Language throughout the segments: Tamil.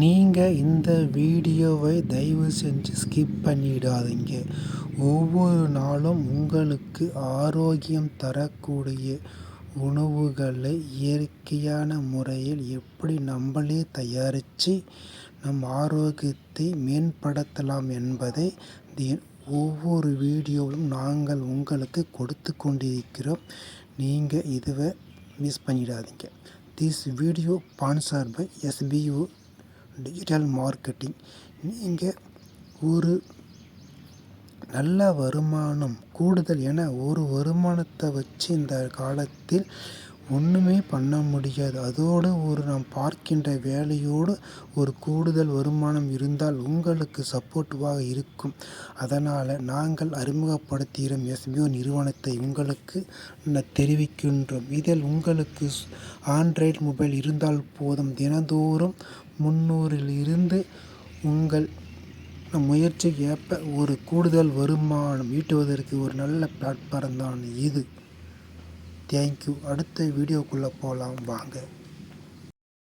நீங்கள் இந்த வீடியோவை தயவு செஞ்சு ஸ்கிப் பண்ணிடாதீங்க. ஒவ்வொரு நாளும் உங்களுக்கு ஆரோக்கியம் தரக்கூடிய உணவுகளை இயற்கையான முறையில் எப்படி நம்மளே தயாரித்து நம் ஆரோக்கியத்தை மேம்படுத்தலாம் என்பதை ஒவ்வொரு வீடியோவிலும் நாங்கள் உங்களுக்கு கொடுத்து கொண்டிருக்கிறோம். நீங்கள் இதுவை மிஸ் பண்ணிடாதீங்க. This video sponsor by SPO digital marketing நீங்கள் ஒரு நல்ல வருமானம் கூடுதல் என ஒரு வருமானத்தை வச்சு இந்த காலத்தில் ஒன்றுமே பண்ண முடியாது. அதோடு ஒரு நாம் பார்க்கின்ற வேலையோடு ஒரு கூடுதல் வருமானம் இருந்தால் உங்களுக்கு சப்போர்ட்டிவாக இருக்கும். அதனால் நாங்கள் அறிமுகப்படுத்துகிறோம். எஸ்பிஓ நிறுவனத்தை உங்களுக்கு தெரிவிக்கின்றோம். இதில் உங்களுக்கு ஆண்ட்ராய்டு மொபைல் இருந்தால் போதும். தினந்தோறும் முன்னூறில் இருந்து உங்கள் முயற்சிக்கு ஏற்ப ஒரு கூடுதல் வருமானம் ஈட்டுவதற்கு ஒரு நல்ல பிளாட்ஃபார்ம் தான் இது. தேங்க்யூ அடுத்த வீடியோக்குள்ளே போகலாம் வாங்க.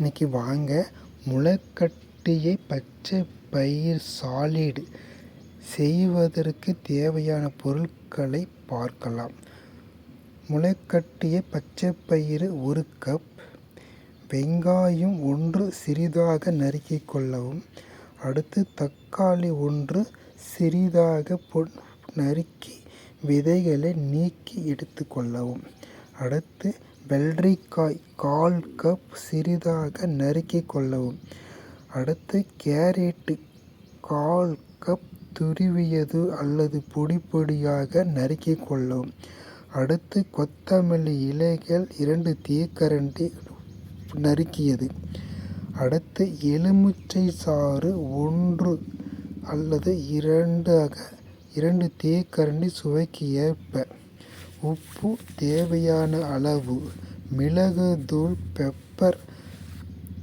இன்றைக்கி வாங்க முளைக்கட்டியை பச்சை பயிர் சாலிடு செய்வதற்கு தேவையான பொருட்களை பார்க்கலாம். முளைக்கட்டிய பச்சை பயிறு ஒரு கப். வெங்காயம் ஒன்று சிறிதாக நறுக்கிக் கொள்ளவும். அடுத்து தக்காளி ஒன்று சிறிதாக பொ நறுக்கி விதைகளை நீக்கி எடுத்துக்கொள்ளவும் அடுத்து வெள்ளரிக்காய் கால் கப் சிறிதாக நறுக்கிக் கொள்ளவும். அடுத்து கேரட்டு கால் கப் துருவியது அல்லது பொடி பொடியாக நறுக்கிக் கொள்ளவும். அடுத்து கொத்தமல்லி இலைகள் இரண்டு தேக்கரண்டி நறுக்கியது. அடுத்து எலுமிச்சை சாறு ஒன்று அல்லது இரண்டாக இரண்டு தேக்கரண்டி சுவைக்கு ஏற்ப உப்பு தேவையான அளவு மிளகுத்தூள் பெப்பர்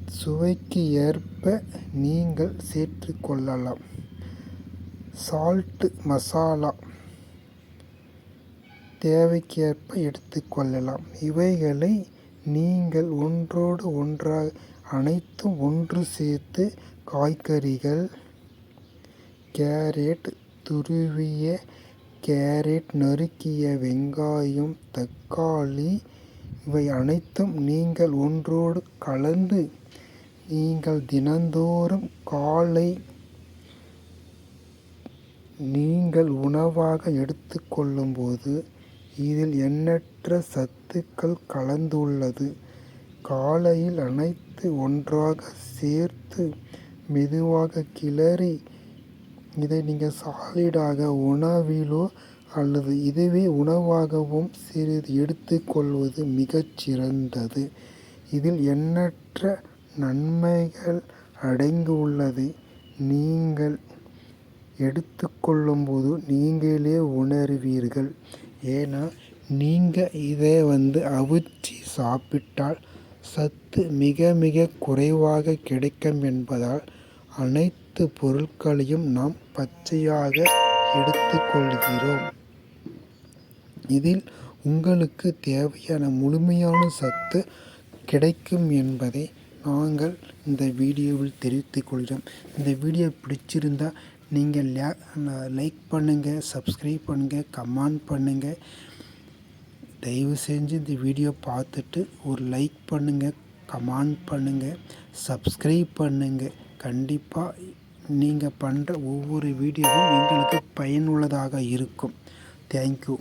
சுவைக்கு ஏற்ப நீங்கள் சேர்த்து கொள்ளலாம். சால்ட்டு மசாலா தேவைக்கேற்ப எடுத்துக்கொள்ளலாம் இவைகளை நீங்கள் ஒன்றோடு ஒன்றாக அனைத்தும் ஒன்று சேர்த்து காய்கறிகள் கேரட் துருவிய கேரட் நறுக்கிய வெங்காயம் தக்காளி இவை அனைத்தும் நீங்கள் ஒன்றோடு கலந்து நீங்கள் தினந்தோறும் காலை நீங்கள் உணவாக எடுத்துக்கொள்ளும்போது இதில் எண்ணற்ற சத்துக்கள் கலந்துள்ளது. காலையில் அனைத்து ஒன்றாக சேர்த்து மெதுவாக கிளறி இதை நீங்கள் சாலிடாக உணவிலோ அல்லது இதுவே உணவாகவும் சிறிது எடுத்துக்கொள்வது மிகச்சிறந்தது. இதில் எண்ணற்ற நன்மைகள் அடங்கியுள்ளது. நீங்கள் எடுத்துக்கொள்ளும்போது நீங்களே உணர்வீர்கள். ஏன்னா நீங்கள் இதை வந்து அவிச்சு சாப்பிட்டால் சத்து மிக மிக குறைவாக கிடைக்கும் என்பதால் அனைத்து பொருட்களையும் நாம் பச்சையாக எடுத்துக்கொள்கிறோம். இதில் உங்களுக்கு தேவையான முழுமையான சத்து கிடைக்கும் என்பதை நாங்கள் இந்த வீடியோவில் தெரிவித்துக் கொள்கிறோம். இந்த வீடியோ பிடிச்சிருந்தால் நீங்கள் லைக் பண்ணுங்கள் சப்ஸ்கிரைப் பண்ணுங்கள் கமெண்ட் பண்ணுங்கள் தயவு செஞ்சு இந்த வீடியோ பார்த்துட்டு ஒரு லைக் பண்ணுங்கள் கமெண்ட் பண்ணுங்கள் சப்ஸ்கிரைப் பண்ணுங்கள் கண்டிப்பாக நீங்கள் பண்ணுற ஒவ்வொரு வீடியோவும் எங்களுக்கு பயனுள்ளதாக இருக்கும். தேங்க்யூ